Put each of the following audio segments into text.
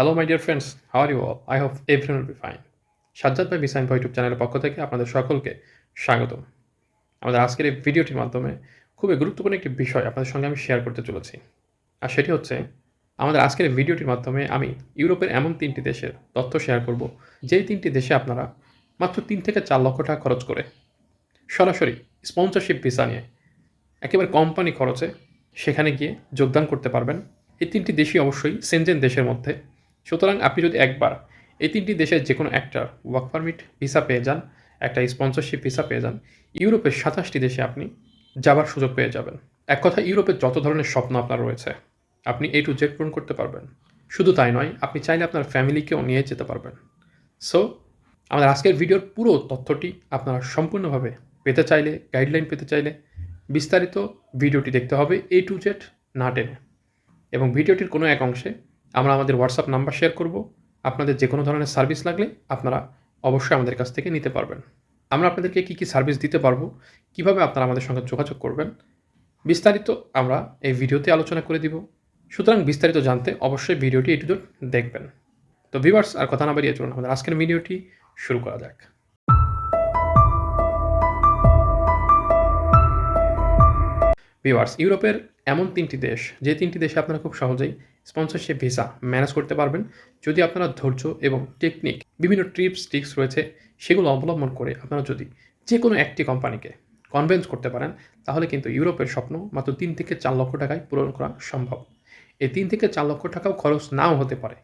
Hello my dear friends how are you all I hope everyone will be fine Sajjad ভাই বিসাইন ভাই YouTube চ্যানেলের পক্ষ থেকে আপনাদের সকলকে স্বাগতম। আমাদের আজকের এই ভিডিওটির মাধ্যমে খুবই গুরুত্বপূর্ণ একটি বিষয় আপনাদের সঙ্গে আমি শেয়ার করতে চলেছি। আর সেটি হচ্ছে, আমাদের আজকের ভিডিওটির মাধ্যমে আমি ইউরোপের এমন তিনটি দেশের তথ্য শেয়ার করব, যেই তিনটি দেশে আপনারা মাত্র তিন থেকে চার লক্ষ টাকা খরচ করে সরাসরি স্পন্সরশিপ ভিসা নিয়ে একেবারে কোম্পানি খরচে সেখানে গিয়ে যোগদান করতে পারবেন। এই তিনটি দেশই অবশ্যই সেনজেন দেশের মধ্যে সুতরাং আপনি যদি একবার এই তিনটি দেশের যে কোনো একটা ওয়ার্ক পারমিট ভিসা পেয়ে যান, একটা স্পন্সরশিপ ভিসা পেয়ে যান, ইউরোপের সাতাশটি দেশে আপনি যাবার সুযোগ পেয়ে যাবেন। এক কথা, ইউরোপের যত ধরনের স্বপ্ন আপনার রয়েছে, আপনি এই টু জেড পূরণ করতে পারবেন। শুধু তাই নয়, আপনি চাইলে আপনার ফ্যামিলিকেও নিয়ে যেতে পারবেন। সো আমাদের আজকের ভিডিওর পুরো তথ্যটি আপনারা সম্পূর্ণভাবে পেতে চাইলে গাইডলাইন পেতে চাইলে বিস্তারিত ভিডিওটি দেখতে হবে এ টু জেড না টেনে। এবং ভিডিওটির কোনো এক অংশে আমরা আমাদের হোয়াটসঅ্যাপ নাম্বার শেয়ার করব। আপনাদের যে কোনো ধরনের সার্ভিস লাগলে আপনারা অবশ্যই আমাদের কাছ থেকে নিতে পারবেন। আমরা আপনাদেরকে কী কী সার্ভিস দিতে পারব, কীভাবে আপনারা আমাদের সঙ্গে যোগাযোগ করবেন, বিস্তারিত আমরা এই ভিডিওতে আলোচনা করে দিব। সুতরাং বিস্তারিত জানতে অবশ্যই ভিডিওটি এটু দেখবেন। তো ভিভার্স আর কথা না বাড়িয়ে চলুন, আমাদের আজকের ভিডিওটি শুরু করা যাক। ভিভার্স ইউরোপের এমন তিনটি দেশ, যে তিনটি দেশে আপনারা খুব সহজেই স্পন্সরশিপ ভিসা ম্যানেজ করতে পারবেন। যদি আপনারা ধৈর্য এবং টেকনিক বিভিন্ন ট্রিপস টিক্স রয়েছে, সেগুলো অবলম্বন করে আপনারা যদি যে কোনো একটি কোম্পানিকে কনভেন্স করতে পারেন, তাহলে কিন্তু ইউরোপের স্বপ্ন মাত্র তিন থেকে চার লক্ষ টাকায় পূরণ করা সম্ভব। এই তিন থেকে চার লক্ষ টাকাও খরচ নাও হতে পারে।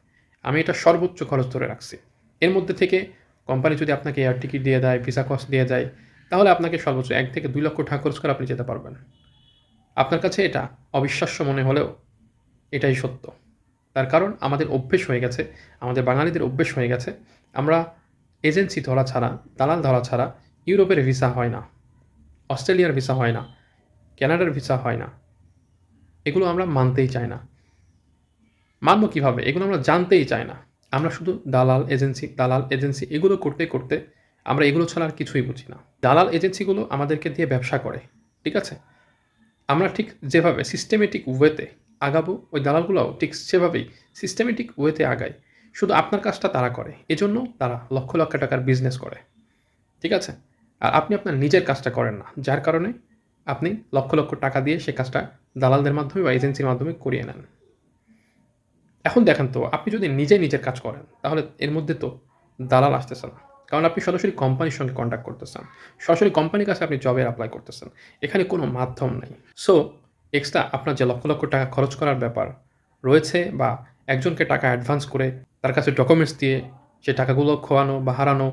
আমি এটা সর্বোচ্চ খরচ ধরে রাখছি। এর মধ্যে থেকে কোম্পানি যদি আপনাকে এয়ার টিকিট দিয়ে দেয় ভিসা কস্ট দিয়ে যায় তাহলে আপনাকে সর্বোচ্চ এক থেকে দুই লক্ষ টাকা খরচ করে আপনি যেতে পারবেন। আপনার কাছে এটা অবিশ্বাস্য মনে হলেও এটাই সত্য। তার কারণ আমাদের অভ্যেস হয়ে গেছে, আমাদের বাঙালিদের অভ্যেস হয়ে গেছে। আমরা এজেন্সি ধরা ছাড়া, দালাল ধরা ছাড়া ইউরোপের ভিসা হয় না, অস্ট্রেলিয়ার ভিসা হয় না, কানাডার ভিসা হয় না। এগুলো আমরা মানতেই চাই না। মানব কীভাবে? এগুলো আমরা জানতেই চাই না। আমরা শুধু দালাল এজেন্সি দালাল এজেন্সি এগুলো করতে করতে আমরা এগুলো ছাড়া আর কিছুই বুঝি না। দালাল এজেন্সিগুলো আমাদেরকে দিয়ে ব্যবসা করে, ঠিক আছে? আমরা ঠিক যেভাবে সিস্টেমেটিক ওয়েতে আগাবো, ওই দালালগুলোও ঠিক সেভাবেই সিস্টেমেটিক ওয়েতে আগায়। শুধু আপনার কাজটা তারা করে, এজন্য তারা লক্ষ লক্ষ টাকার বিজনেস করে। ঠিক আছে? আর আপনি আপনার নিজের কাজটা করেন না, যার কারণে আপনি লক্ষ লক্ষ টাকা দিয়ে সে কাজটা দালালদের মাধ্যমে বা এজেন্সির মাধ্যমে করিয়ে নেন। এখন দেখেন তো, আপনি যদি নিজে নিজের কাজ করেন, তাহলে এর মধ্যে তো দালাল আসতেছে না। কারণ আপনি সরাসরি কোম্পানির সঙ্গে কন্ট্যাক্ট করতেছেন। সরাসরি কোম্পানির কাছে আপনি জবের অ্যাপ্লাই করতেছেন। এখানে কোনো মাধ্যম নেই। সো এক্সট্রা আপনার যে লক্ষ লক্ষ টাকা খরচ করার ব্যাপার রয়েছে বা একজনকে টাকা অ্যাডভান্স করে তার কাছে ডকুমেন্টস দিয়ে সে টাকাগুলো খোয়ানো বা হারানো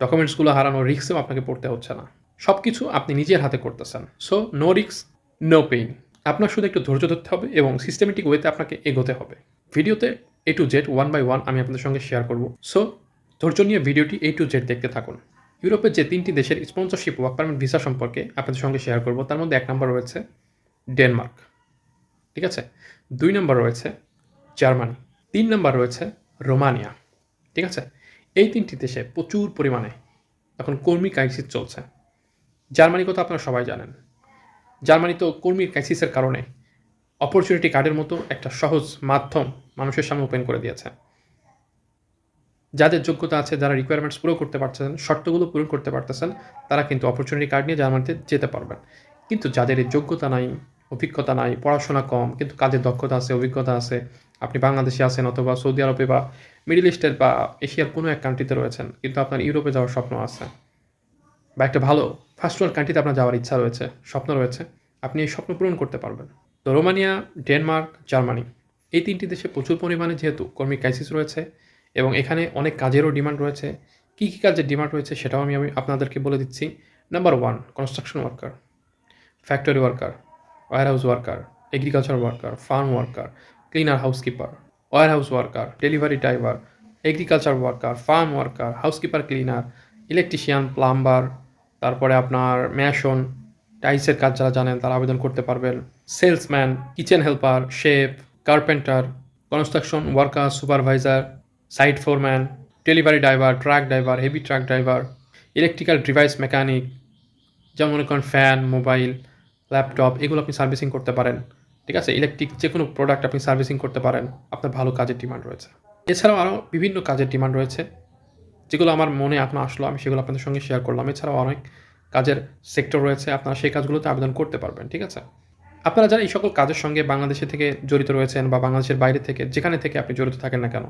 ডকুমেন্টসগুলো হারানো রিক্সেও আপনাকে পড়তে হচ্ছে না। সব কিছু আপনি নিজের হাতে করতেছেন। সো নো রিক্স নো পেইন আপনার শুধু একটু ধৈর্য ধরতে হবে এবং সিস্টেমেটিক ওয়েতে আপনাকে এগোতে হবে। ভিডিওতে A to Z one by one আমি আপনাদের সঙ্গে শেয়ার করব। সো ধৈর্য নিয়ে ভিডিওটি এ টু জেড দেখতে থাকুন। ইউরোপের যে তিনটি দেশের স্পন্সরশিপ ওয়ার্ক পারমিট ভিসা সম্পর্কে আপনাদের সঙ্গে শেয়ার করব, তার মধ্যে এক নম্বর রয়েছে ডেনমার্ক। ঠিক আছে? দুই নম্বর রয়েছে জার্মানি, তিন নম্বর রয়েছে রোমানিয়া। ঠিক আছে? এই তিনটি দেশে প্রচুর পরিমাণে এখন কর্মী ক্রাইসিস চলছে। জার্মানি কথা আপনারা সবাই জানেন। জার্মানি তো কর্মীর ক্রাইসিসের কারণে অপরচুনিটি কার্ডের মতো একটা সহজ মাধ্যম মানুষের সামনে ওপেন করে দিয়েছে। যাদের যোগ্যতা আছে, যারা রিকোয়ারমেন্টস পুরো করতে পারতেছেন, শর্তগুলো পূরণ করতে পারতেছেন, তারা কিন্তু অপরচুনিটি কার্ড নিয়ে জার্মানিতে যেতে পারবেন। কিন্তু যাদের এই যোগ্যতা নাই অভিজ্ঞতা নাই, পড়াশোনা কম, কিন্তু কাজের দক্ষতা আছে, অভিজ্ঞতা আছে। আপনি বাংলাদেশে আছেন অথবা সৌদি আরবে বা মিডিল ইস্টের বা এশিয়ার কোনো এক কান্ট্রিতে রয়েছেন, কিন্তু আপনার ইউরোপে যাওয়ার স্বপ্ন আছে। বা একটা ভালো ফার্স্ট ওয়ার্ল্ড কান্ট্রিতে আপনার যাওয়ার ইচ্ছা রয়েছে, স্বপ্ন রয়েছে, আপনি এই স্বপ্ন পূরণ করতে পারবেন। তো রোমানিয়া, ডেনমার্ক, জার্মানি, এই তিনটি দেশে প্রচুর পরিমাণে যেহেতু কর্মী ক্রাইসিস রয়েছে এবং এখানে অনেক কাজেরও ডিমান্ড রয়েছে। কী কী কাজের ডিমান্ড রয়েছে সেটাও আমি আমি আপনাদেরকে বলে দিচ্ছি। Number one construction worker factory worker warehouse worker agriculture worker farm worker cleaner housekeeper warehouse worker delivery driver agriculture worker farm worker housekeeper cleaner electrician plumber তারপরে আপনার ম্যাশন টাইলসের কাজ যারা জানেন তারা আবেদন করতে পারবেন। Salesman kitchen helper chef carpenter construction worker supervisor site foreman delivery driver truck driver heavy truck driver electrical device mechanic যেমন মনে ফ্যান মোবাইল ল্যাপটপ এগুলো আপনি সার্ভিসিং করতে পারেন। ঠিক আছে? ইলেকট্রিক যে কোনো প্রোডাক্ট আপনি সার্ভিসিং করতে পারেন। আপনার ভালো কাজের ডিমান্ড রয়েছে। এছাড়াও আরও বিভিন্ন কাজের ডিমান্ড রয়েছে। যেগুলো আমার মনে এখন আসলো, আমি সেগুলো আপনাদের সঙ্গে শেয়ার করলাম। এছাড়াও অনেক কাজের সেক্টর রয়েছে। আপনারা সেই কাজগুলোতে আবেদন করতে পারবেন, ঠিক আছে? আপনারা যারা এই সকল কাজের সঙ্গে বাংলাদেশে থেকে জড়িত রয়েছেন বা বাংলাদেশের বাইরে থেকে, যেখানে থেকে আপনি জড়িত থাকেন না কেন,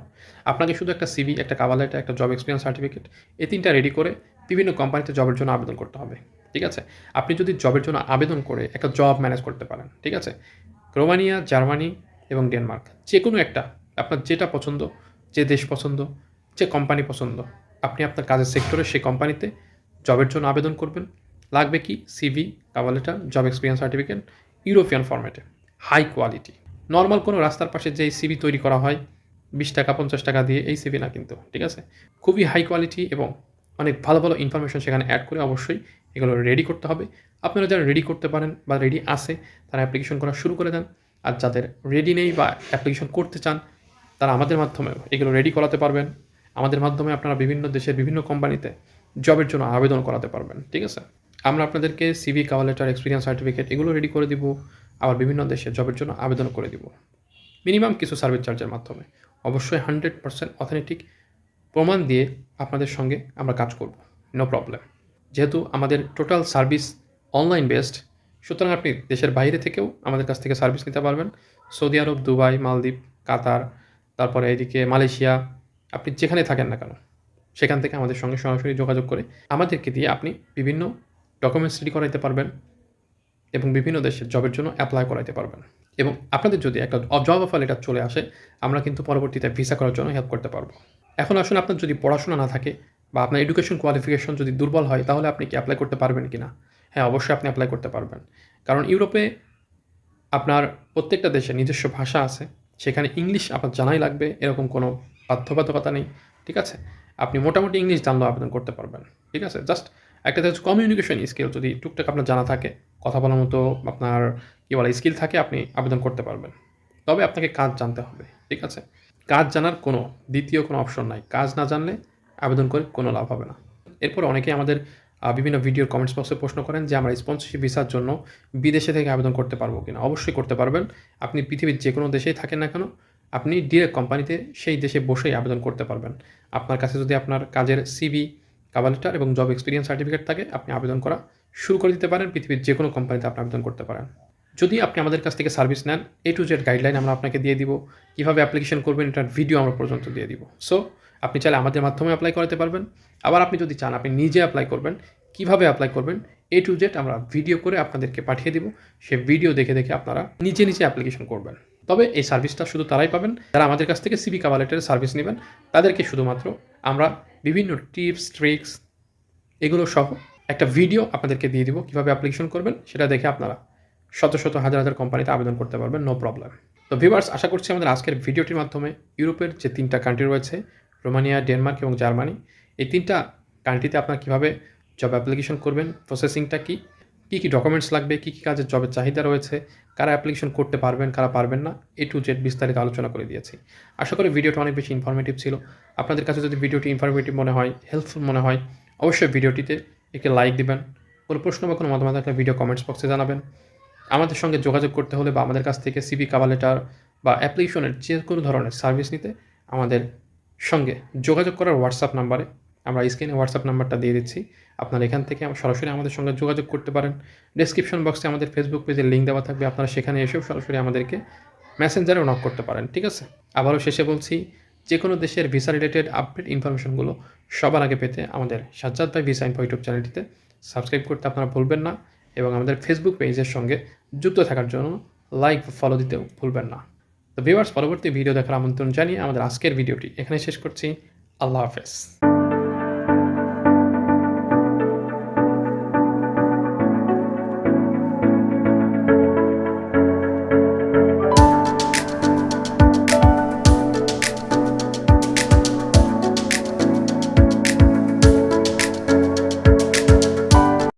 আপনাকে শুধু একটা সিভি একটা কাভার লেটার একটা জব এক্সপিরিয়েন্স সার্টিফিকেট এই তিনটা রেডি করে বিভিন্ন কোম্পানিতে জবের জন্য আবেদন করতে হবে, ঠিক আছে? আপনি যদি জবের জন্য আবেদন করে একটা জব ম্যানেজ করতে পারেন, ঠিক আছে? রোমানিয়া, জার্মানি এবং ডেনমার্ক যে কোনো একটা, আপনার যেটা পছন্দ, যে দেশ পছন্দ, যে কোম্পানি পছন্দ, আপনি আপনার কাজের সেক্টরে সেই কোম্পানিতে জবের জন্য আবেদন করবেন। লাগবে কি? CV cover letter job experience certificate European ফরম্যাটে হাই কোয়ালিটি নর্মাল কোনো রাস্তার পাশে যে সিভি তৈরি করা হয়, বিশ টাকা, পঞ্চাশ টাকা দিয়ে এই সিভি না কিন্তু, ঠিক আছে? খুবই হাই কোয়ালিটি এবং অনেক ভালো ভালো ইনফরমেশন সেখানে অ্যাড করে অবশ্যই এগুলো রেডি করতে হবে। আপনারা যারা রেডি করতে পারেন বা রেডি আসে তারা অ্যাপ্লিকেশন করা শুরু করে দেন। আর যাদের রেডি নেই বা অ্যাপ্লিকেশন করতে চান, তারা আমাদের মাধ্যমে এগুলো রেডি করাতে পারবেন। আমাদের মাধ্যমে আপনারা বিভিন্ন দেশের বিভিন্ন কোম্পানিতে জবের জন্য আবেদন করাতে পারবেন, ঠিক আছে? আমরা আপনাদেরকে CV cover letter experience certificate এগুলো রেডি করে দিব, আবার বিভিন্ন দেশে জবের জন্য আবেদন করে দিব। মিনিমাম কিছু সার্ভিস চার্জের মাধ্যমে। অবশ্যই হান্ড্রেড পার্সেন্ট অথেন্টিক প্রমাণ দিয়ে আপনাদের সঙ্গে আমরা কাজ করব। নো প্রবলেম যেহেতু আমাদের টোটাল সার্ভিস অনলাইন বেসড সুতরাং আপনি দেশের বাইরে থেকেও আমাদের কাছ থেকে সার্ভিস নিতে পারবেন। সৌদি আরব, দুবাই, মালদ্বীপ, কাতার, তারপরে এদিকে মালয়েশিয়া, আপনি যেখানে থাকেন না কেন, সেখান থেকে আমাদের সঙ্গে সরাসরি যোগাযোগ করে আমাদেরকে দিয়ে আপনি বিভিন্ন ডকুমেন্টস রেডি করাইতে পারবেন এবং বিভিন্ন দেশের জবের জন্য অ্যাপ্লাই করাইতে পারবেন। এবং আপনাদের যদি একটা জব অফার লেটার চলে আসে, আমরা কিন্তু পরবর্তীতে ভিসা করার জন্য হেল্প করতে পারব। এখন আসুন আপনার যদি পড়াশোনা না থাকে বা আপনার এডুকেশন কোয়ালিফিকেশন যদি দুর্বল হয়, তাহলে আপনি কি অ্যাপ্লাই করতে পারবেন কি না? হ্যাঁ অবশ্যই আপনি অ্যাপ্লাই করতে পারবেন। কারণ ইউরোপে আপনার প্রত্যেকটা দেশে নিজস্ব ভাষা আছে, সেখানে ইংলিশ আপনার জানাই লাগবে, এরকম কোনো বাধ্যবাধকতা নেই, ঠিক আছে? আপনি মোটামুটি ইংলিশ জানলেও আবেদন করতে পারবেন, ঠিক আছে? জাস্ট একটা হচ্ছে কমিউনিকেশন স্কিল যদি টুকটাক আপনার জানা থাকে, কথা বলার মতো আপনার কী বলে স্কিল থাকে, আপনি আবেদন করতে পারবেন। তবে আপনাকে কাজ জানতে হবে, ঠিক আছে? কাজ জানার কোনো, দ্বিতীয় কোনো অপশন নাই। কাজ না জানলে আবেদন করে কোনো লাভ হবে না। এরপর অনেকেই আমাদের বিভিন্ন ভিডিওর কমেন্টস বক্সে প্রশ্ন করেন যে, আমরা স্পন্সরশিপ ভিসার জন্য বিদেশে থেকে আবেদন করতে পারব কিনা? অবশ্যই করতে পারবেন। আপনি পৃথিবীর যে কোনো দেশেই থাকেন না কেন, আপনি ডিরেক্ট কোম্পানিতে সেই দেশে বসেই আবেদন করতে পারবেন। আপনার কাছে যদি আপনার কাজের সিভি কাভার লেটার এবং জব এক্সপিরিয়েন্স সার্টিফিকেট থাকে, আপনি আবেদন করা শুরু করে দিতে পারেন। পৃথিবীর যে কোনো কোম্পানিতে আপনি আবেদন করতে পারেন। যদি আপনি আমাদের কাছ থেকে সার্ভিস নেন এ টু জেড গাইডলাইন আমরা আপনাকে দিয়ে দিব। কীভাবে অ্যাপ্লিকেশন করবেন, এটার ভিডিও আমরা পর্যন্ত দিয়ে দিব। সো আপনি চাইলে আমাদের মাধ্যমে অ্যাপ্লাই করাতে পারবেন। আবার আপনি যদি চান, আপনি নিজে অ্যাপ্লাই করবেন, কীভাবে অ্যাপ্লাই করবেন এ টু জেড আমরা ভিডিও করে আপনাদেরকে পাঠিয়ে দিব। সে ভিডিও দেখে দেখে আপনারা নিজে নিজে অ্যাপ্লিকেশন করবেন। তবে এই সার্ভিসটা শুধু তারাই পাবেন। যারা আমাদের কাছ থেকে সিবি কাভালেটের সার্ভিস নেবেন, তাদেরকে শুধুমাত্র আমরা বিভিন্ন টিপস ট্রিক্স এগুলো সহ একটা ভিডিও আপনাদেরকে দিয়ে দিব। কীভাবে অ্যাপ্লিকেশন করবেন, সেটা দেখে আপনারা শত শত হাজার হাজার কোম্পানিতে আবেদন করতে পারবেন নো প্রবলেম তো ভিউয়ার্স আশা করছি আমাদের আজকের ভিডিওটির মাধ্যমে ইউরোপের যে তিনটা কান্ট্রি রয়েছে, রোমানিয়া, ডেনমার্ক এবং জার্মানি, এই তিনটা কান্ট্রিতে আপনার কীভাবে জব অ্যাপ্লিকেশন করবেন প্রসেসিংটা কী কী কী ডকুমেন্টস লাগবে, কী কী কাজের জবের চাহিদা রয়েছে, কারা অ্যাপ্লিকেশন করতে পারবেন, কারা পারবেন না, এ টু জেড বিস্তারিত আলোচনা করে দিয়েছি। আশা করি ভিডিওটা অনেক বেশি ইনফরমেটিভ ছিল। আপনাদের কাছে যদি ভিডিওটি ইনফরমেটিভ মনে হয় হেল্পফুল মনে হয়, অবশ্যই ভিডিওটিতে একটি লাইক দেবেন। কোনো প্রশ্ন বা কোনো মতামত থাকলে ভিডিও কমেন্টস বক্সে জানাবেন। আমাদের সঙ্গে যোগাযোগ করতে হলে বা আমাদের কাছ থেকে সিবি কাভার লেটার বা অ্যাপ্লিকেশনের যে কোনো ধরনের সার্ভিস নিতে আমাদের সঙ্গে যোগাযোগ করার হোয়াটসঅ্যাপ নাম্বারে আমরা স্ক্রিনে হোয়াটসঅ্যাপ নাম্বারটা দিয়ে দিচ্ছি। আপনারা এখান থেকে সরাসরি আমাদের সঙ্গে যোগাযোগ করতে পারেন। ডেসক্রিপশন বক্সে আমাদের ফেসবুক পেজের লিঙ্ক দেওয়া থাকবে। আপনারা সেখানে এসেও সরাসরি আমাদেরকে মেসেঞ্জারেও নক করতে পারেন, ঠিক আছে? আবারও শেষে বলছি যে কোনো দেশের ভিসা রিলেটেড আপডেট ইনফরমেশনগুলো সবার আগে পেতে আমাদের সাজ্জাদ ভাই ভিসা ইনফো ইউটিউব চ্যানেলটিতে সাবস্ক্রাইব করতে আপনারা ভুলবেন না। এবং আমাদের ফেসবুক পেজের সঙ্গে যুক্ত থাকার জন্য লাইক ফলো দিতেও ভুলবেন না। তো ভিউয়ার্স পরবর্তী ভিডিও দেখার আমন্ত্রণ জানিয়ে আমাদের আজকের ভিডিওটি এখানে শেষ করছি। আল্লাহ হাফেজ।